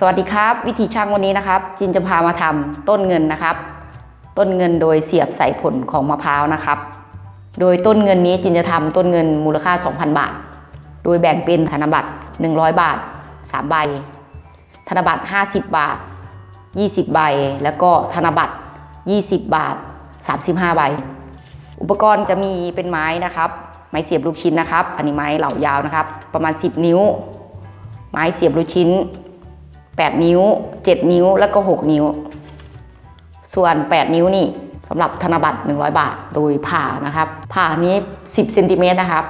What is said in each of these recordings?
สวัสดีครับ วิธีช่างวันนี้นะครับ จินจะพามาทำต้นเงินนะครับ ต้นเงินโดยเสียบใส่ผลของมะพร้าวนะครับ โดยต้นเงินนี้จินจะทำต้นเงินมูลค่า 2,000 บาท โดยแบ่งเป็นธนบัตร 100 บาท 3 ใบ ธนบัตร 50 บาท 20 ใบ แล้วก็ธนบัตร 20 บาท 35 ใบ อุปกรณ์จะมีเป็นไม้นะครับ ไม้เสียบลูกชิ้นนะครับ อันนี้ไม้เหล่ายาวนะครับ ประมาณ 10 นิ้ว ไม้เสียบลูกชิ้น 8 นิ้ว 7 นิ้วแล้วก็ 6 นิ้ว ส่วน 8 นิ้วนี่สำหรับธนบัตร 100 บาท โดยผ่านะครับ ผ่านี้ 10เซนติเมตรนะครับ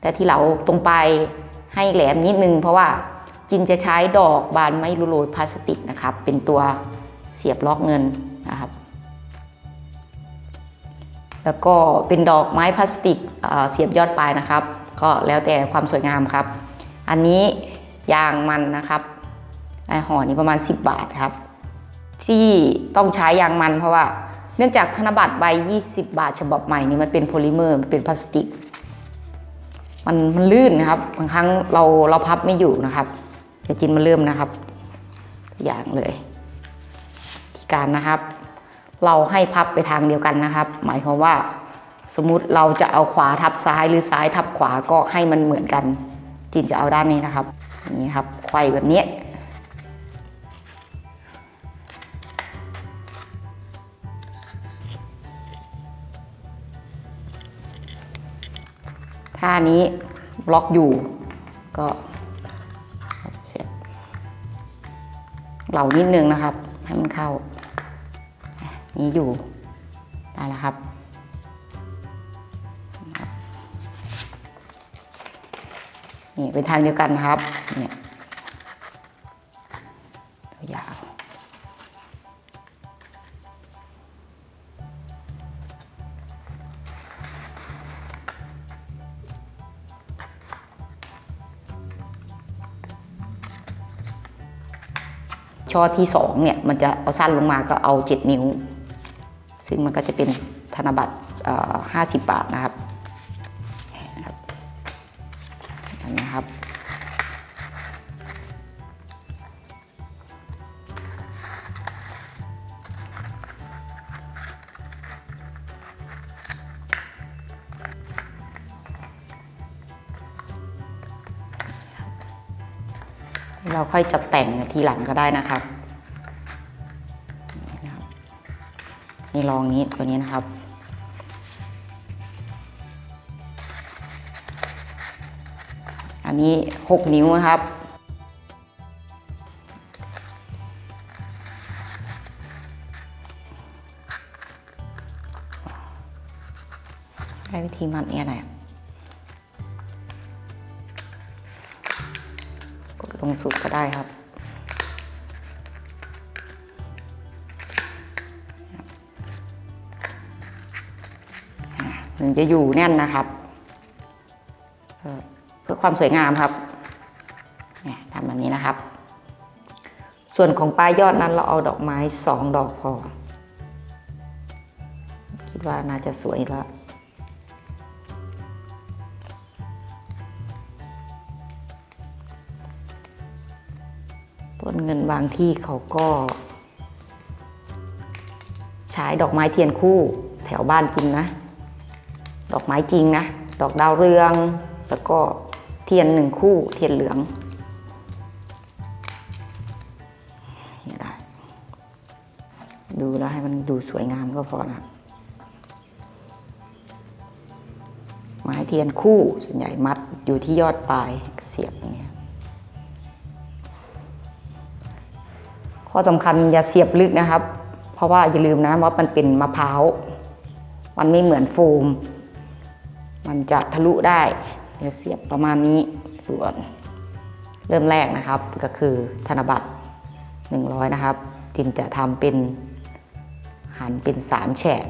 แต่ที่เราตรงไปให้แหลมนิดนึง เพราะว่าจินจะใช้ดอกบานไม้รูโรยพลาสติกนะครับ เป็นตัวเสียบล็อกเงินนะครับ แล้วก็เป็นดอกไม้พลาสติกเเสียบยอดปลายนะครับ ก็แล้วแต่ความสวยงามครับ อันนี้ยางมันนะครับ ห่อนี้ประมาณ 10 บาทครับ ที่ต้องใช้ยางมันเพราะว่า เนื่องจากธนบัตรใบ 20 บาท ฉบับใหม่นี้มันเป็นโพลิเมอร์มันเป็นพลาสติก มันมันลื่นนะครับบางครั้งเราเราพับไม่อยู่นะครับเดี๋ยวจินมาเริ่มนะครับตัวอย่างเลยที่การนะครับ เราให้พับไปทางเดียวกันนะครับ หมายความว่าสมมุติเราจะเอาขวาทับซ้ายหรือซ้ายทับขวาก็ให้มันเหมือนกันจินจะเอาด้านนี้นะครับนี้ครับไขว้แบบนี้ ท่านี้บล็อกอยู่ ก็เสียบเหล่านิดนึงนะครับ ให้มันเข้า นี้อยู่ ได้แล้วครับ นี่เป็นทางเดียวกันนะครับ เนี่ยตัวยาว ช่อที่สองเนี่ยมันจะเอาสั้นลงมาก็เอา 7 นิ้ว ซึ่งมันก็จะเป็นธนบัตร50 บาทนะครับ เราค่อยจัดแต่งทีหลังก็ได้นะครับนี่นะครับนี่ลองนี้ตัวนี้นะครับ อันนี้ 6 นิ้วนะครับได้วิธีมัดเนี่ยอะไรอะ งสุดก็ได้ครับ ถึงจะอยู่แน่นนะครับเพื่อความสวยงามครับทำแบบนี้นะครับ ส่วนของปลายยอดนั้นเราเอาดอกไม้สองดอกพอ คิดว่าน่าจะสวยแล้ว ต้นเงินบางที่เขาก็ ใช้ดอกไม้เทียนคู่แถวบ้านจริงนะ ดอกไม้จริงนะ ดอกดาวเรือง แล้วก็เทียนหนึ่งคู่เทียนเหลืองนี่ได้ดูแล้วให้มันดูสวยงามก็พอนะไม้เทียนคู่ส่วนใหญ่มัดอยู่ที่ยอดปลาย ข้อสำคัญอย่าเสียบลึกนะครับ เพราะว่าอย่าลืมนะว่ามันเป็นมะพร้าวมันไม่เหมือนโฟม มันจะทะลุได้ เดี๋ยวเสียบประมาณนี้ดูก่อนเริ่มแรกนะครับก็คือธนบัตร 100 นะครับ ทินจะทำเป็นหันเป็น 3 แฉก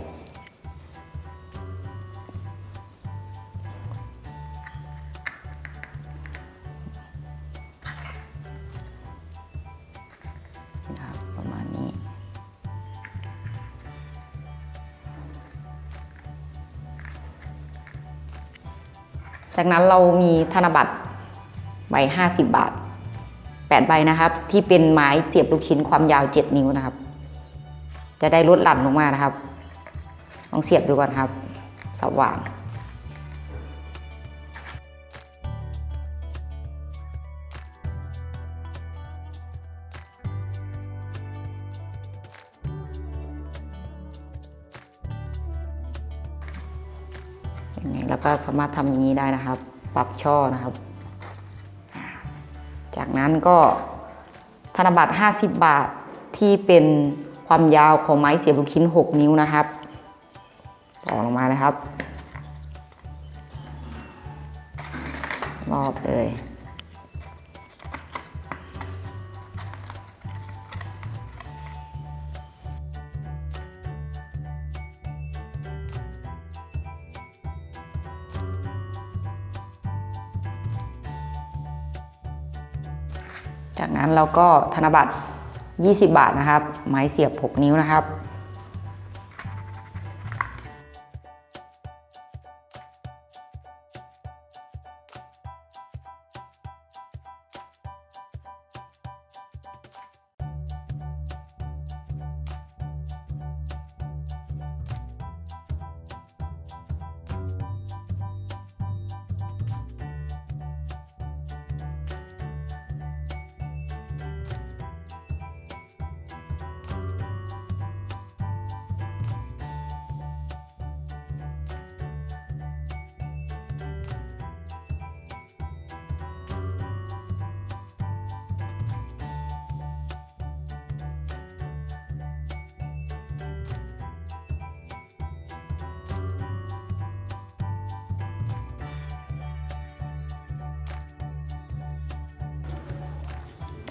จากนั้นเรามีธนบัตรใบ50 บาท 8 ใบนะครับ ที่เป็นไม้เสียบลูกชิ้นความยาว 7 นิ้วนะครับ จะได้ลดหลั่นลงมานะครับ ลองเสียบดูก่อนครับ สว่าง นี่แล้วก็สามารถทำอย่างนี้ได้นะครับ ปรับช่อนะครับ จากนั้นก็ธนบัตร 50 บาทที่เป็นความยาวของไม้เสียบลูกชิ้น 6 นิ้วนะครับ ต่อลงมาเลยครับ รอบเลย จากนั้นเราก็ธนบัตร 20 บาทนะครับ ไม้เสียบ 6 นิ้วนะครับ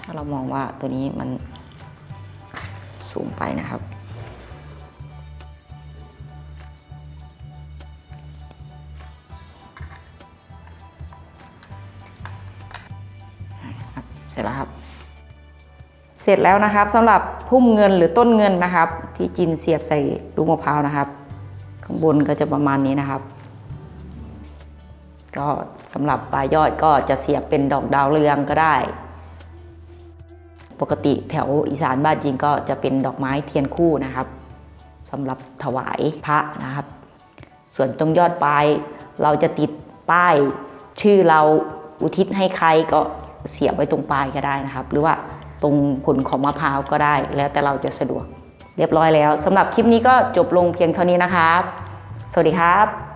ถ้าเรามองว่าตัวนี้มันสูงไปนะครับ เสร็จแล้วครับ เสร็จแล้วนะครับสำหรับพุ่มเงินหรือต้นเงินนะครับ ที่จินเสียบใส่ลูกมะพร้าวนะครับ ข้างบนก็จะประมาณนี้นะครับ ก็สำหรับปลายยอดก็จะเสียบเป็นดอกดาวเรืองก็ได้ ปกติแถวอีสานบ้านจริงก็จะเป็นดอกไม้เทียนคู่นะครับสำหรับถวายพระนะครับ ส่วนตรงยอดปลายเราจะติดป้ายชื่อเราอุทิศให้ใครก็เสียบไว้ตรงปลายก็ได้นะครับ หรือว่าตรงผลของมะพร้าวก็ได้ แล้วแต่เราจะสะดวก เรียบร้อยแล้วสำหรับคลิปนี้ก็จบลงเพียงเท่านี้นะครับ สวัสดีครับ